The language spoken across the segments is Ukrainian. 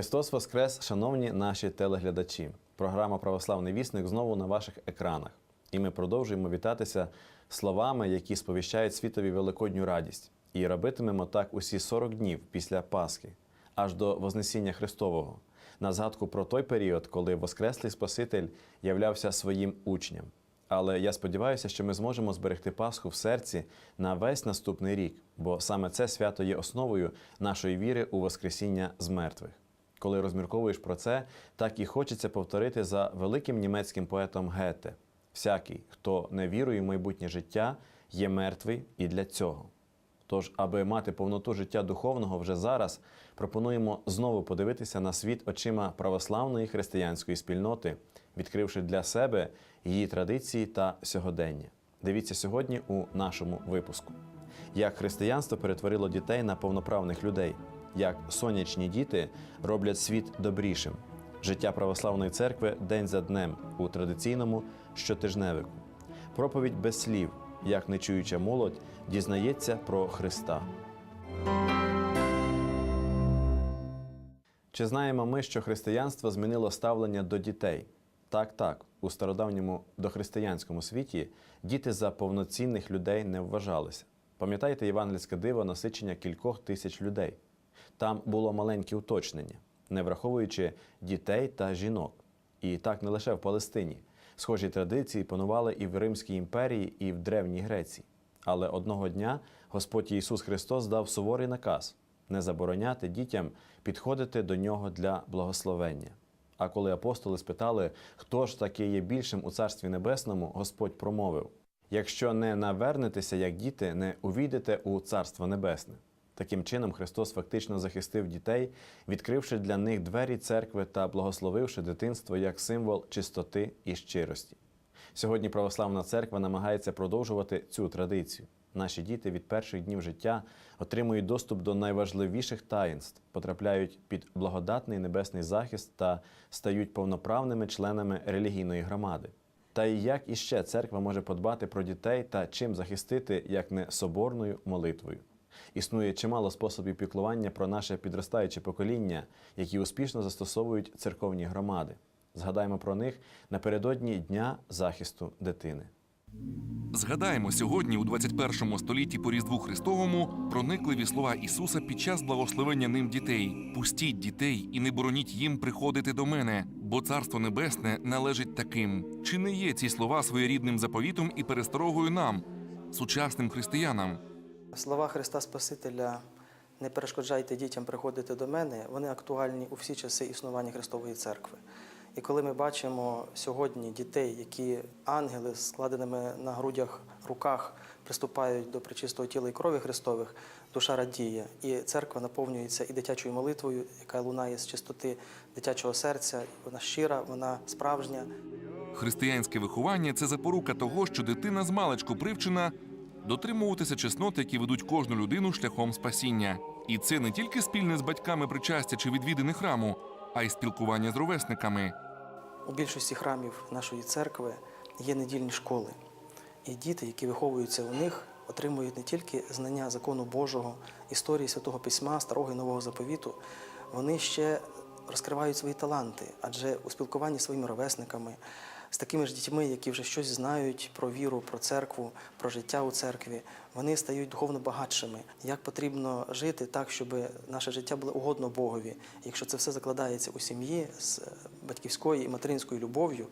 Христос Воскрес, шановні наші телеглядачі. Програма Православний вісник знову на ваших екранах. І ми продовжуємо вітатися словами, які сповіщають світові великодню радість. І робитимемо так усі 40 днів після Пасхи, аж до Вознесіння Христового, на згадку про той період, коли Воскреслий Спаситель являвся своїм учням. Але я сподіваюся, що ми зможемо зберегти Пасху в серці на весь наступний рік, бо саме це свято є основою нашої віри у Воскресіння з мертвих. Коли розмірковуєш про це, так і хочеться повторити за великим німецьким поетом Гете: всякий, хто не вірує в майбутнє життя, є мертвий і для цього. Тож, аби мати повноту життя духовного вже зараз, пропонуємо знову подивитися на світ очима православної християнської спільноти, відкривши для себе її традиції та сьогодення. Дивіться сьогодні у нашому випуску. Як християнство перетворило дітей на повноправних людей, як сонячні діти роблять світ добрішим. Життя православної церкви день за днем у традиційному щотижневику. Проповідь без слів, як нечуюча молодь дізнається про Христа. Чи знаємо ми, що християнство змінило ставлення до дітей? Так, так, у стародавньому дохристиянському світі діти за повноцінних людей не вважалися. Пам'ятаєте євангельське диво насичення кількох тисяч людей? Там було маленьке уточнення, не враховуючи дітей та жінок. І так не лише в Палестині. Схожі традиції панували і в Римській імперії, і в Древній Греції. Але одного дня Господь Ісус Христос дав суворий наказ не забороняти дітям підходити до нього для благословення. А коли апостоли спитали, хто ж таки є більшим у Царстві Небесному, Господь промовив: якщо не навернетеся, як діти, не увійдете у Царство Небесне. Таким чином, Христос фактично захистив дітей, відкривши для них двері церкви та благословивши дитинство як символ чистоти і щирості. Сьогодні православна церква намагається продовжувати цю традицію. Наші діти від перших днів життя отримують доступ до найважливіших таїнств, потрапляють під благодатний небесний захист та стають повноправними членами релігійної громади. Та і як іще церква може подбати про дітей та чим захистити, як не соборною молитвою? Існує чимало способів піклування про наше підростаюче покоління, які успішно застосовують церковні громади. Згадаємо про них напередодні Дня захисту дитини. Згадаємо сьогодні, у 21 столітті по Різдву Христовому, проникливі слова Ісуса під час благословення ним дітей: пустіть дітей і не бороніть їм приходити до мене, бо царство небесне належить таким. Чи не є ці слова своєрідним заповітом і пересторогою нам, сучасним християнам? Слова Христа Спасителя не перешкоджайте дітям приходити до мене, вони актуальні у всі часи існування Христової церкви. І коли ми бачимо сьогодні дітей, які ангели з складеними на грудях руках приступають до причистого тіла і крові Христових, душа радіє, і церква наповнюється і дитячою молитвою, яка лунає з чистоти дитячого серця. Вона щира, вона справжня. Християнське виховання це запорука того, що дитина з маличку привчена дотримуватися чеснот, які ведуть кожну людину шляхом спасіння. І це не тільки спільне з батьками причастя чи відвідини храму, а й спілкування з ровесниками. У більшості храмів нашої церкви є недільні школи. І діти, які виховуються у них, отримують не тільки знання закону Божого, історії Святого Письма, Старого і Нового заповіту, вони ще розкривають свої таланти, адже у спілкуванні зі своїми ровесниками, з такими ж дітьми, які вже щось знають про віру, про церкву, про життя у церкві, вони стають духовно багатшими. Як потрібно жити так, щоб наше життя було угодно Богові. Якщо це все закладається у сім'ї з е, батьківською і материнською любов'ю,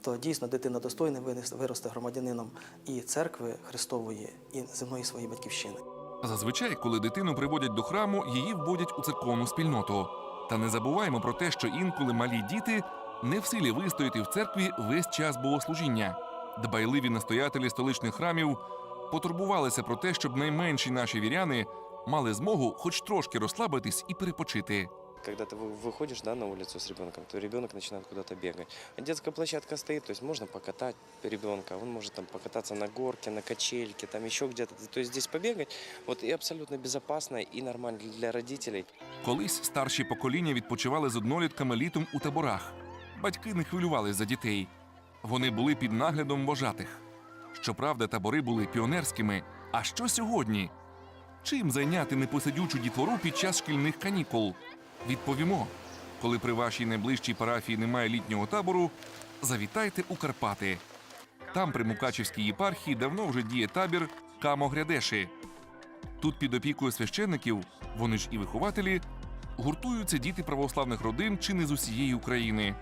то дійсно дитина достойна виросте громадянином і церкви Христової, і земної своєї батьківщини. Зазвичай, коли дитину приводять до храму, її вводять у церковну спільноту. Та не забуваємо про те, що інколи малі діти не в силі вистояти в церкві весь час богослужіння. Дбайливі настоятелі столичних храмів потурбувалися про те, щоб найменші наші віряни мали змогу хоч трошки розслабитись і перепочити. Когда ты вы- выходишь да, на улицу с ребенком, то ребенок начинает куда-то бегать. А детская площадка стоит, то есть можно покатать ребенка, он может там покататься на горке, на качельке, там еще где-то. То есть здесь побегать, вот и абсолютно безопасно и нормально для родителей. Колись старші покоління відпочивали з однолітками літом у таборах. Батьки не хвилювались за дітей. Вони були під наглядом вожатих. Щоправда, табори були піонерськими. А що сьогодні? Чим зайняти непосидючу дітвору під час шкільних канікул? Відповімо: Коли при вашій найближчій парафії немає літнього табору, завітайте у Карпати. Там, при Мукачівській єпархії, давно вже діє табір Камо-Грядеші. Тут під опікою священників, вони ж і вихователі, гуртуються діти православних родин чи не з усієї України.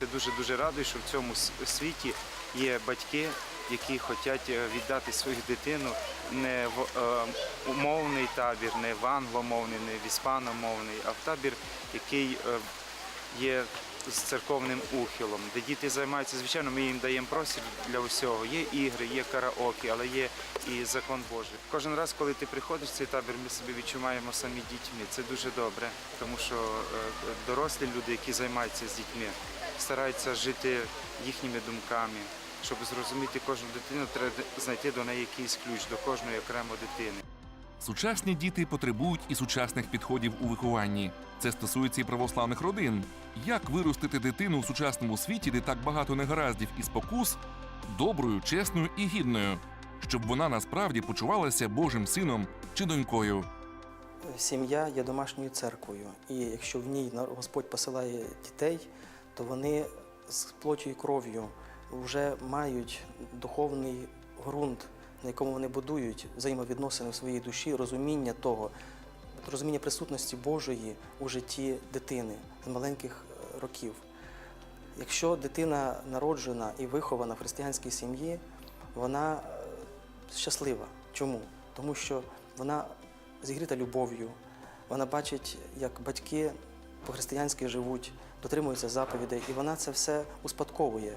Я дуже дуже радий, що в цьому світі є батьки, які хочуть е, віддати свою дитину не в е, умовний табір, не в англомовний, не в іспаномовний, а в табір, який е, є з церковним ухилом, де діти займаються. Звичайно, ми їм даємо простір для усього. Є ігри, є караоке, але є і закон Божий. Кожен раз, коли ти приходиш в цей табір, ми себе відчуваємо самі дітьми. Це дуже добре, тому що дорослі люди, які займаються з дітьми, стараються жити їхніми думками. Щоб зрозуміти кожну дитину, треба знайти до неї якийсь ключ до кожної окремо дитини. Сучасні діти потребують і сучасних підходів у вихованні. Це стосується і православних родин. Як виростити дитину у сучасному світі, де так багато негараздів і спокус, доброю, чесною і гідною, щоб вона насправді почувалася Божим сином чи донькою. Сім'я є домашньою церквою, і якщо в ній на- Господь посилає дітей, то вони з плоттю і кров'ю вже мають духовний ґрунт, на якому вони будують взаємовідносини в своїй душі, розуміння того, розуміння присутності Божої у житті дитини з маленьких е, років. Якщо дитина народжена і вихована в християнській сім'ї, вона е, щаслива. Чому? Тому що вона зігріта любов'ю, вона бачить, як батьки по-християнськи живуть, дотримуються заповідей, і вона це все успадковує.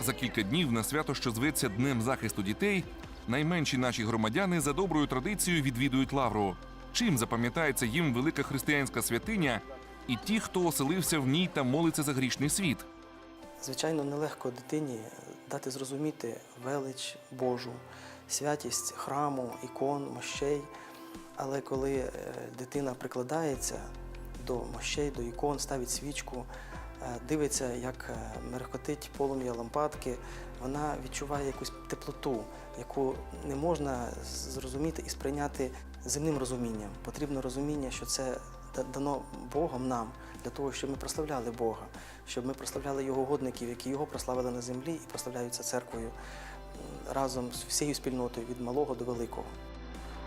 За кілька днів на свято, що зветься Днем захисту дітей, найменші наші громадяни за доброю традицією відвідують лавру. Чим запам'ятається їм велика християнська святиня і ті, хто оселився в ній та молиться за грішний світ. Звичайно, нелегко дитині дати зрозуміти велич Божу, святість храму, ікон, мощей. Але коли е, дитина прикладається до мощей, до ікон, ставить свічку, е, дивиться, як е, мерехкотить полум'я лампадки, вона відчуває якусь теплоту, яку не можна зрозуміти і сприйняти земним розумінням. Потрібно розуміння, що це дано Богом нам для того, щоб ми прославляли Бога, щоб ми прославляли Його годників, які його прославили на землі і прославляються церквою разом з всією спільнотою від малого до великого.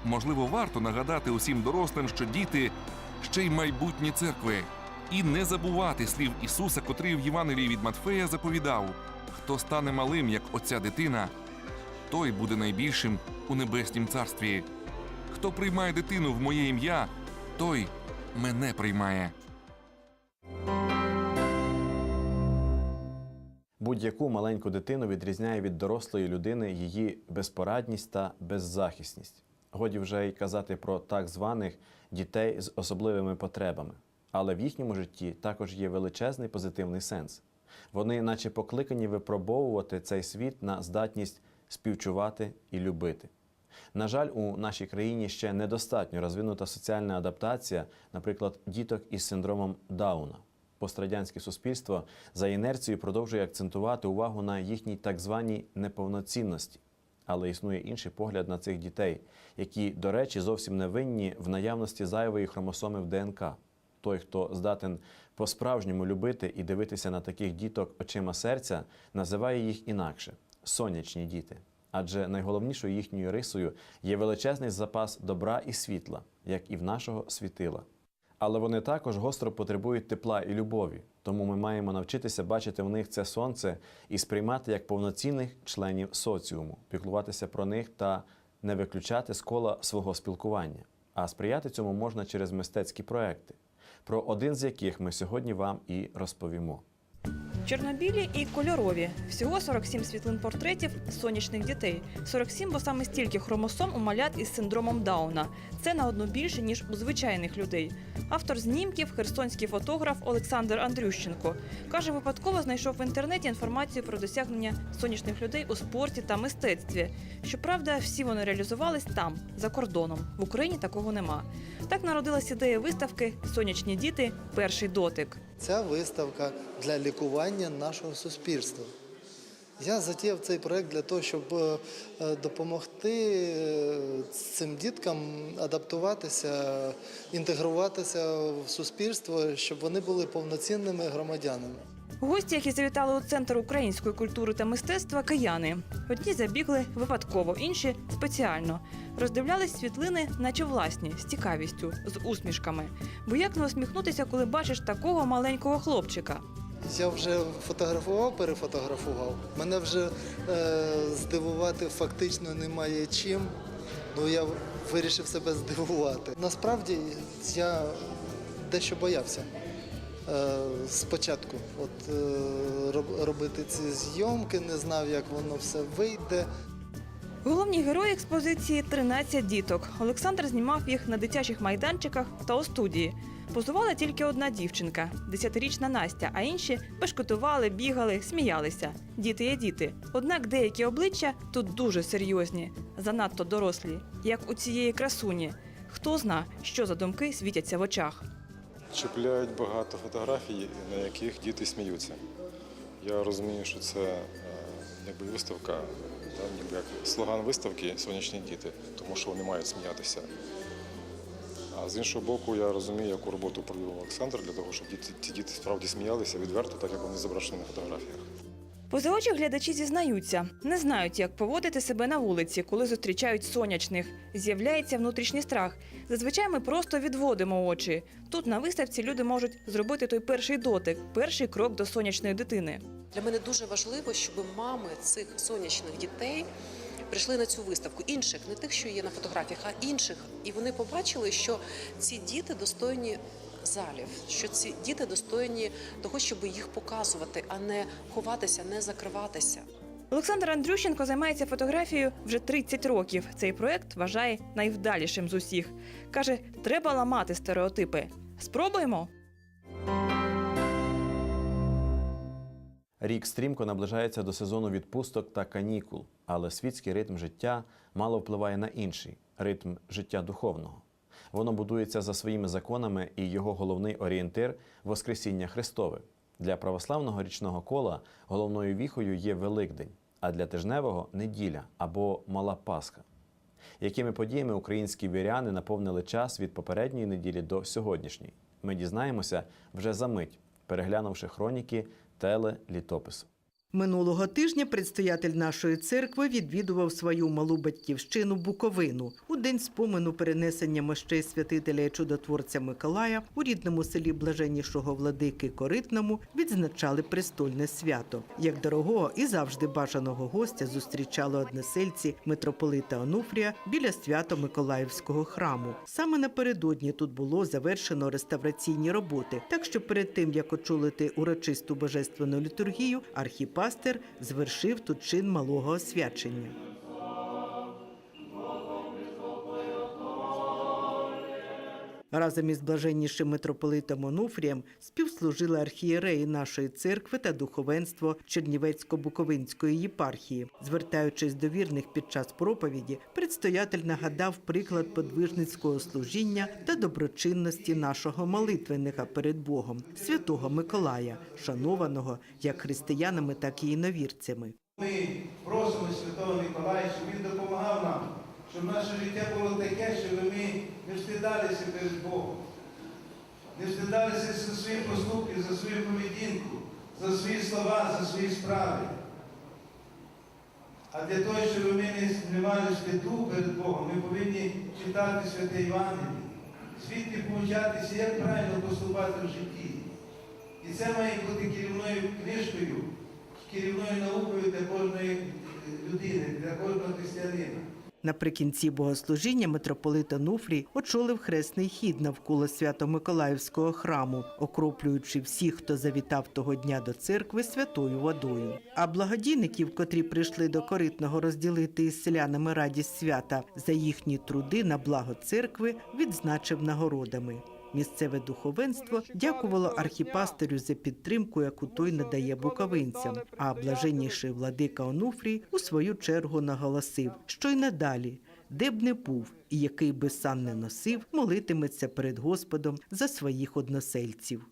Можливо, варто нагадати усім дорослим, що діти ще й майбутні церкви, і не забувати слів Ісуса, котрий в Євангелії від Матфея заповідав: хто стане малим, як оця дитина, той буде найбільшим у небеснім царстві. Хто приймає дитину в моє ім'я, той мене приймає. Будь-яку маленьку дитину відрізняє від дорослої людини її безпорадність та беззахисність. Годі вже й казати про так званих дітей з особливими потребами. Але в їхньому житті також є величезний позитивний сенс. Вони, наче покликані випробовувати цей світ на здатність співчувати і любити. На жаль, у нашій країні ще недостатньо розвинута соціальна адаптація, наприклад, діток із синдромом Дауна. Пострадянське суспільство за інерцією продовжує акцентувати увагу на їхній так званій неповноцінності. Але існує інший погляд на цих дітей, які, до речі, зовсім не винні в наявності зайвої хромосоми в ДНК. Той, хто здатен по-справжньому любити і дивитися на таких діток очима серця, називає їх інакше сонячні діти. Адже найголовнішою їхньою рисою є величезний запас добра і світла, як і в нашого світила. Але вони також гостро потребують тепла і любові, тому ми маємо навчитися бачити в них це сонце і сприймати як повноцінних членів соціуму, піклуватися про них та не виключати з кола свого спілкування. А сприяти цьому можна через мистецькі проекти, про один з яких ми сьогодні вам і розповімо. Чорнобілі і кольорові. Всього 47 світлин портретів сонячних дітей. 47, бо саме стільки хромосом у малят із синдромом Дауна. Це на одну більше, ніж у звичайних людей. Автор знімків херсонський фотограф Олександр Андрющенко. Каже, випадково знайшов в інтернеті інформацію про досягнення сонячних людей у спорті та мистецтві. Щоправда, всі вони реалізувались там, за кордоном. В Україні такого нема. Так народилась ідея виставки Сонячні діти перший дотик. Ця виставка для лікування нашого суспільства. Я затіяв цей проект для того, щоб е, допомогти е, цим діткам адаптуватися, інтегруватися в суспільство, щоб вони були повноцінними громадянами. Гості, які завітали у центр української культури та мистецтва, кияни. Одні забігли випадково, інші спеціально. Роздивлялись світлини, наче власні, з цікавістю, з усмішками. Бо як не усміхнутися, коли бачиш такого маленького хлопчика? Я вже фотографував, перефотографував. Мене вже е, здивувати фактично немає чим. Ну я вирішив себе здивувати. Насправді я дещо боявся спочатку. От е, робити ці зйомки, не знав, як воно все вийде. Головні герої експозиції 13 діток. Олександр знімав їх на дитячих майданчиках та у студії. Позувала тільки одна дівчинка, десятирічна Настя, а інші бешкотували, бігали, сміялися. Діти є діти. Однак деякі обличчя тут дуже серйозні, занадто дорослі, як у цієї красуні. Хто зна, що за думки світяться в очах. Чіпляють багато фотографій, на яких діти сміються. Я розумію, що це е, якби виставка, там ніби як слоган виставки Сонячні діти, тому що вони мають сміятися. А з іншого боку, я розумію, яку роботу провів Олександр для того, щоб діти, ці діти справді сміялися відверто, так як вони зображені на фотографіях. Позаочі глядачі зізнаються, не знають, як поводити себе на вулиці, коли зустрічають сонячних. З'являється внутрішній страх. Зазвичай ми просто відводимо очі. Тут на виставці люди можуть зробити той перший дотик, перший крок до сонячної дитини. Для мене дуже важливо, щоб мами цих сонячних дітей прийшли на цю виставку. Інших, не тих, що є на фотографіях, а інших. І вони побачили, що ці діти достойні залів, що ці діти достойні того, щоб їх показувати, а не ховатися, не закриватися. Олександр Андрющенко займається фотографією вже 30 років. Цей проект вважає найвдалішим з усіх. Каже, треба ламати стереотипи. Спробуємо. Рік стрімко наближається до сезону відпусток та канікул, але світський ритм життя мало впливає на інший ритм життя духовного. Воно будується за своїми законами, і його головний орієнтир Воскресіння Христове. Для православного річного кола головною віхою є Великдень, а для тижневого неділя або Мала Пасха. Якими подіями українські віряни наповнили час від попередньої неділі до сьогоднішньої? Ми дізнаємося вже за мить, переглянувши хроніки телелітопису. Минулого тижня предстоятель нашої церкви відвідував свою малу батьківщину Буковину. У день спомену перенесення мощей святителя і чудотворця Миколая у рідному селі Блаженнішого владики Коритному відзначали престольне свято. Як дорогого і завжди бажаного гостя зустрічали односельці митрополита Онуфрія біля свято-миколаївського храму. Саме напередодні тут було завершено реставраційні роботи. Так що перед тим як очолити урочисту божественну літургію, архіпастер звершив тут чин малого освячення. Разом із блаженнішим митрополитом Онуфрієм співслужили архієреї нашої церкви та духовенство Чернівецько-Буковинської єпархії. Звертаючись до вірних під час проповіді, предстоятель нагадав приклад подвижницького служіння та доброчинності нашого молитвенника перед Богом, святого Миколая, шанованого як християнами, так і іновірцями. Ми просимо Святого Миколая, щоб він допомагав нам, щоб наше життя було таке, щоб ми не встидалися перед Богом, не встидалися за свої поступки, за свою поведінку, за свої слова, за свої справи. А для того, щоб ми не, мали стиду перед Богом, ми повинні читати Святе Євангеліє, звідти повчатися, як правильно поступати в житті. І це має бути керівною книжкою, керівною наукою для кожної людини, для кожного християнина. Наприкінці богослужіння митрополит Онуфрій очолив хресний хід навколо Свято-Миколаївського храму, окроплюючи всіх, хто завітав того дня до церкви святою водою. А благодійників, котрі прийшли до коритного розділити із селянами радість свята за їхні труди на благо церкви, відзначив нагородами. Місцеве духовенство дякувало архіпастерю за підтримку, яку той надає буковинцям. А блаженніший владика Онуфрій у свою чергу наголосив, що й надалі, де б не був і який би сан не носив, молитиметься перед Господом за своїх односельців.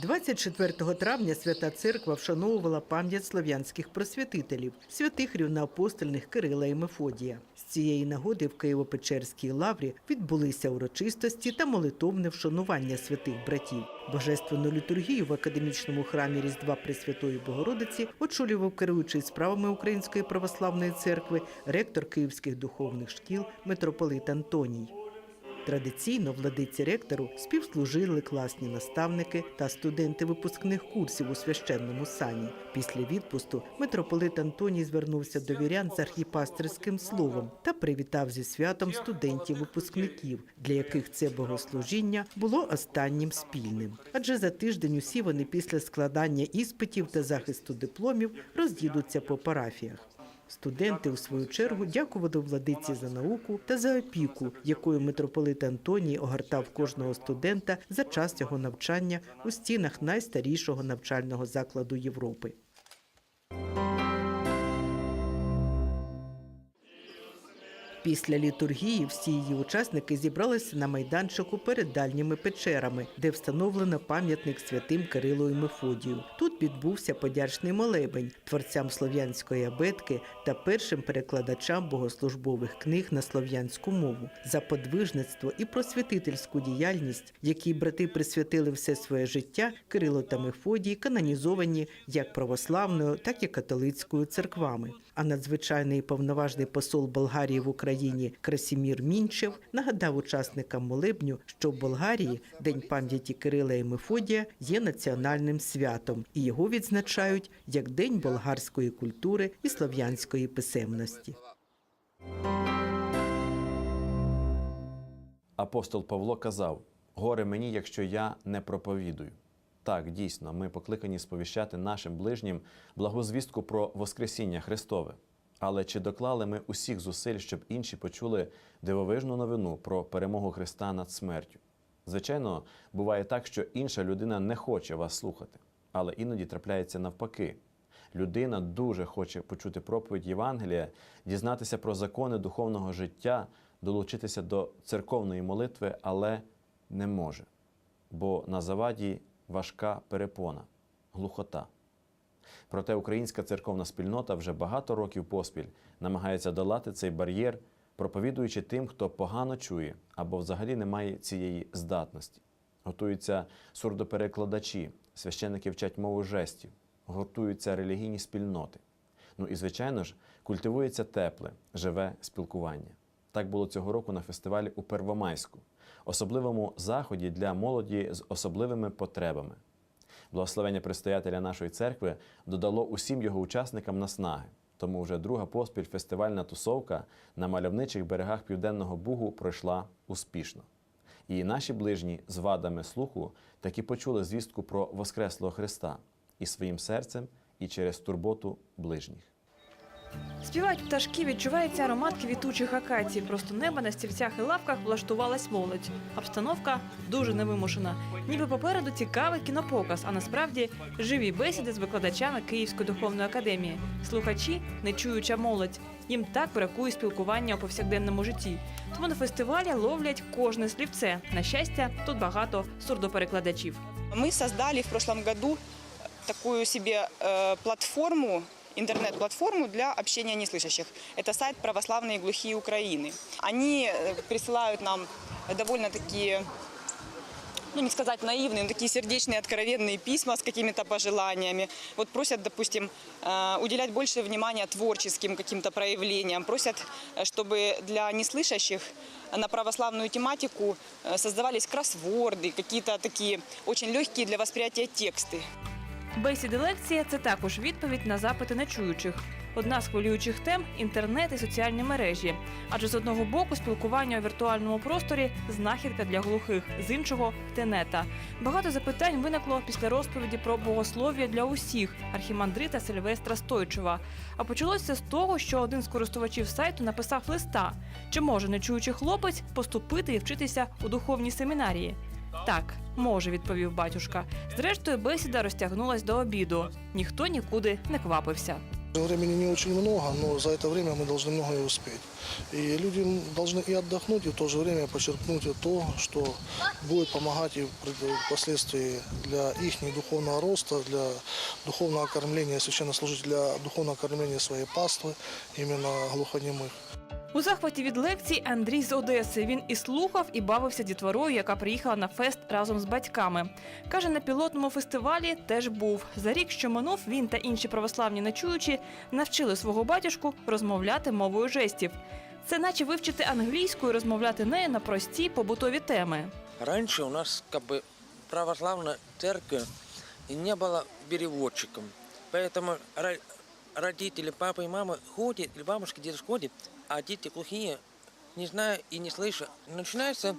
24 травня Свята Церква вшановувала пам'ять слов'янських просвятителів, святих рівноапостольних Кирила і Мефодія. З цієї нагоди в Києво-Печерській лаврі відбулися урочистості та молитовне вшанування святих братів. Божественну літургію в академічному храмі Різдва Пресвятої Богородиці очолював керуючий справами Української православної церкви, ректор київських духовних шкіл митрополит Антоній. Традиційно владиці ректору співслужили класні наставники та студенти випускних курсів у священному сані. Після відпусту митрополит Антоній звернувся до вірян з архіпастерським словом та привітав зі святом студентів-випускників, для яких це богослужіння було останнім спільним. Адже за тиждень усі вони після складання іспитів та захисту дипломів роз'їдуться по парафіях. Студенти, у свою чергу, дякували владиці за науку та за опіку, якою митрополит Антоній огортав кожного студента за час його навчання у стінах найстарішого навчального закладу Європи. Після літургії всі її учасники зібралися на майданчику перед дальніми печерами, де встановлено пам'ятник святим Кирилу і Мефодію. Тут відбувся подячний молебень творцям слов'янської абетки та першим перекладачам богослужбових книг на слов'янську мову за подвижництво і просвітительську діяльність, якій брати присвятили все своє життя. Кирило та Мефодій канонізовані як православною, так і католицькою церквами. А надзвичайний повноважний посол Болгарії в Україні Красімір Мінчев нагадав учасникам молебню, що в Болгарії День пам'яті Кирила і Мефодія є національним святом, і його відзначають як День болгарської культури і слов'янської писемності. Апостол Павло казав: Горе мені, якщо я не проповідую. Так, дійсно, ми покликані сповіщати нашим ближнім благозвістку про Воскресіння Христове. Але чи доклали ми усіх зусиль, щоб інші почули дивовижну новину про перемогу Христа над смертю? Звичайно, буває так, що інша людина не хоче вас слухати, але іноді трапляється навпаки. Людина дуже хоче почути проповідь Євангелія, дізнатися про закони духовного життя, долучитися до церковної молитви, але не може, бо на заваді важка перепона, глухота. Проте українська церковна спільнота вже багато років поспіль намагається долати цей бар'єр, проповідуючи тим, хто погано чує або взагалі не має цієї здатності. Готуються сурдоперекладачі, священники вчать мову жестів, гуртуються релігійні спільноти. Ну і, звичайно ж, культивується тепле, живе спілкування. Так було цього року на фестивалі у Первомайську, особливому заході для молоді з особливими потребами. Благословення предстоятеля нашої церкви додало усім його учасникам наснаги. Тому вже друга поспіль фестивальна тусовка на мальовничих берегах Південного Бугу пройшла успішно. І наші ближні з вадами слуху таки почули звістку про Воскреслого Христа і своїм серцем, і через турботу ближніх. Співають пташки, відчувається аромат квітучих акацій. Просто неба на стільцях і лавках влаштувалась молодь. Обстановка дуже невимушена. Ніби попереду цікавий кінопоказ, а насправді живі бесіди з викладачами Київської духовної академії. Слухачі нечуюча молодь. Їм так бракує спілкування у повсякденному житті. Тому на фестивалі ловлять кожне слівце. На щастя, тут багато сурдоперекладачів. Мы создали в прошлом году такую себе э, платформу, интернет-платформу для общения неслышащих. Это сайт «Православные глухие Украины». Они э, присылают нам довольно такие ну, не сказать наивные, но такие сердечные, откровенные письма с какими-то пожеланиями. Вот просят, допустим, э, уделять больше внимания творческим каким-то проявлениям. Просят, э, чтобы для неслышащих на православную тематику создавались кроссворды, какие-то такие очень легкие для восприятия тексты. Бесіди лекція це також відповідь на запити нечуючих. Одна з хвилюючих тем інтернет і соціальні мережі. Адже з одного боку спілкування у віртуальному просторі знахідка для глухих, з іншого тенета. Багато запитань виникло після розповіді про богослов'я для усіх архімандрита Сильвестра Стойчева. А почалося з того, що один з користувачів сайту написав листа, чи може нечуючий хлопець поступити і вчитися у духовній семінарії. Так, може, відповів батюшка. Зрештою, бесіда розтягнулась до обіду. Ніхто нікуди не квапився. Времени не очень много, но за это время мы должны многое успеть. И люди должны и отдохнуть, и в то же время подчеркнуть то, что будет помогать и впоследствии для их духовного роста, для духовного кормления священнослужителей, для духовного кормления своей паствы, именно глухонемых. У захваті від лекцій Андрій з Одеси. Він і слухав, і бавився дітворою, яка приїхала на фест разом з батьками. Каже, на пілотному фестивалі теж був. За рік, що минув, він та інші православні нечуючі навчили свого батюшку розмовляти мовою жестів. Це наче вивчити англійську і розмовляти нею на прості побутові теми. Раньше у нас как бы православная церковь и не было переводчиком. Поэтому ро- родители, папа и мама ходят, или бабушка, дедушка ходят, а дети глухие, не зная и не слыша. Начинается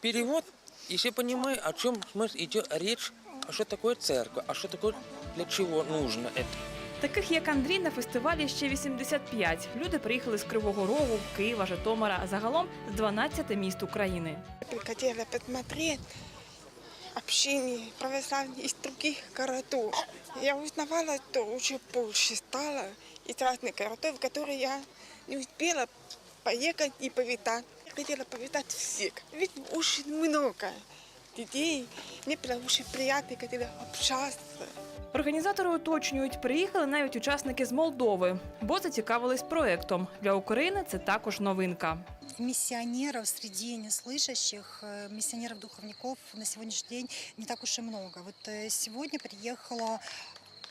перевод, и все понимают, о чем смысл идет речь, а что такое церковь, а что такое, для чего нужно это. Таких як Андрій на фестивалі ще 85. Люди приїхали з Кривого Рогу, Києва, Житомира, а загалом з 12 міст України. хотела посмотреть общение православных из других городов. Я узнавала, что уже больше стало из разных городов, в которые я не успела поехать и повидать. Я хотела повидать всех, ведь очень много детей. Мне было очень приятно, хотела общаться. Організатори уточнюють, приїхали навіть учасники з Молдови, бо зацікавились проектом. Для України це також новинка. миссионеров среди неслышащих, э, миссионеров-духовников на сегодняшний день не так уж и много. Вот э, сегодня приехало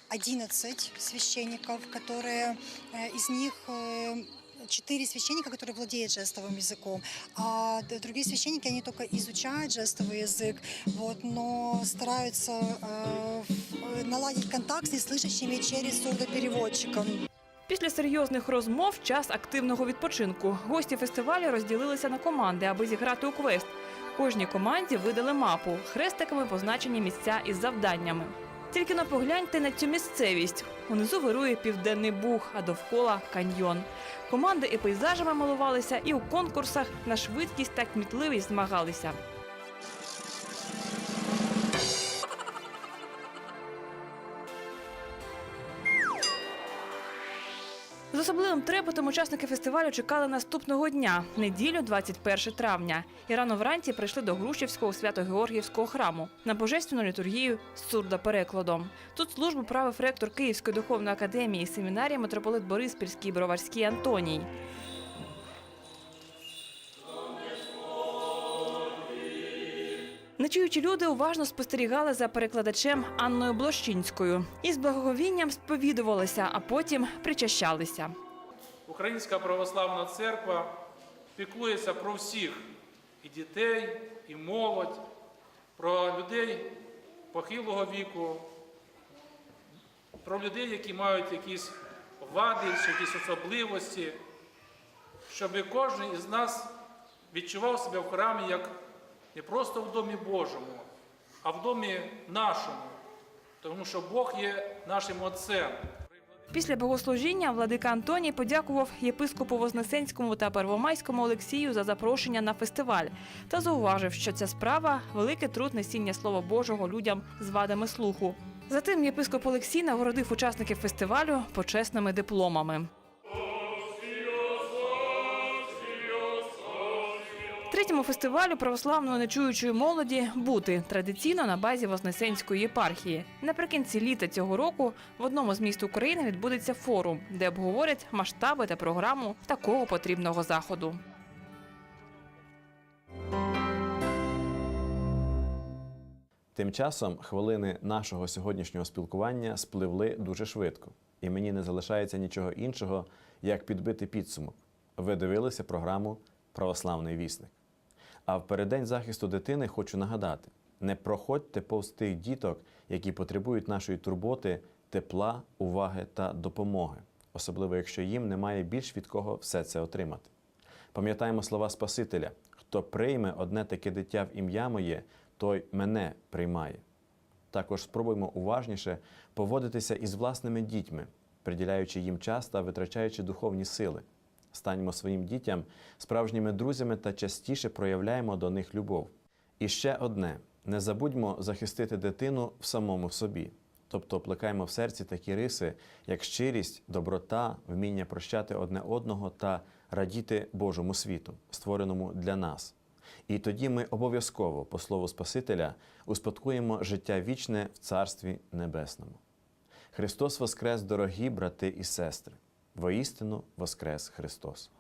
11 священников, которые э, из них э, четыре священника, которые владеют жестовым языком, а д- другие священники, они только изучают жестовый язык, вот, но стараются э, в- э, наладить контакт с неслышащими через сурдопереводчиков. Після серйозних розмов час активного відпочинку. Гості фестивалю розділилися на команди, аби зіграти у квест. Кожній команді видали мапу, хрестиками позначені місця із завданнями. Тільки но погляньте на цю місцевість. Унизу вирує південний буг, а довкола каньйон. Команди і пейзажами малувалися, і у конкурсах на швидкість та кмітливість змагалися. Особливим трепетом учасники фестивалю чекали наступного дня, неділю, 21 травня. І рано вранці прийшли до Грушівського свято-Георгіївського храму на божественну літургію з сурдоперекладом. Тут службу правив ректор Київської духовної академії семінарії митрополит Бориспільський і Броварський Антоній. Нечуючі люди уважно спостерігали за перекладачем Анною Блощинською і з благоговінням сповідувалися, а потім причащалися. Українська православна церква піклується про всіх і дітей, і молодь, про людей похилого віку, про людей, які мають якісь вади, якісь особливості, щоб кожен із нас відчував себе в храмі як не просто в домі Божому, а в домі нашому, тому що Бог є нашим Отцем. Після богослужіння владика Антоній подякував єпископу Вознесенському та Первомайському Олексію за запрошення на фестиваль та зауважив, що ця справа великий труд несіння Слова Божого людям з вадами слуху. Затим єпископ Олексій нагородив учасників фестивалю почесними дипломами. Третьому фестивалю православної нечуючої молоді бути традиційно на базі Вознесенської єпархії. Наприкінці літа цього року в одному з міст України відбудеться форум, де обговорять масштаби та програму такого потрібного заходу. Тим часом хвилини нашого сьогоднішнього спілкування спливли дуже швидко, і мені не залишається нічого іншого, як підбити підсумок. Ви дивилися програму Православний вісник. А в переддень захисту дитини хочу нагадати: не проходьте повз тих діток, які потребують нашої турботи, тепла, уваги та допомоги, особливо якщо їм немає більш від кого все це отримати. Пам'ятаємо слова Спасителя: хто прийме одне таке дитя в ім'я моє, той мене приймає. Також спробуймо уважніше поводитися із власними дітьми, приділяючи їм час та витрачаючи духовні сили. Станьмо своїм дітям справжніми друзями та частіше проявляємо до них любов. І ще одне: не забудьмо захистити дитину в самому собі. Тобто плекаємо в серці такі риси, як щирість, доброта, вміння прощати одне одного та радіти Божому світу, створеному для нас. І тоді ми обов'язково, по слову Спасителя, успадкуємо життя вічне в Царстві Небесному. Христос Воскрес, дорогі брати і сестри! Воістину Воскрес Христос!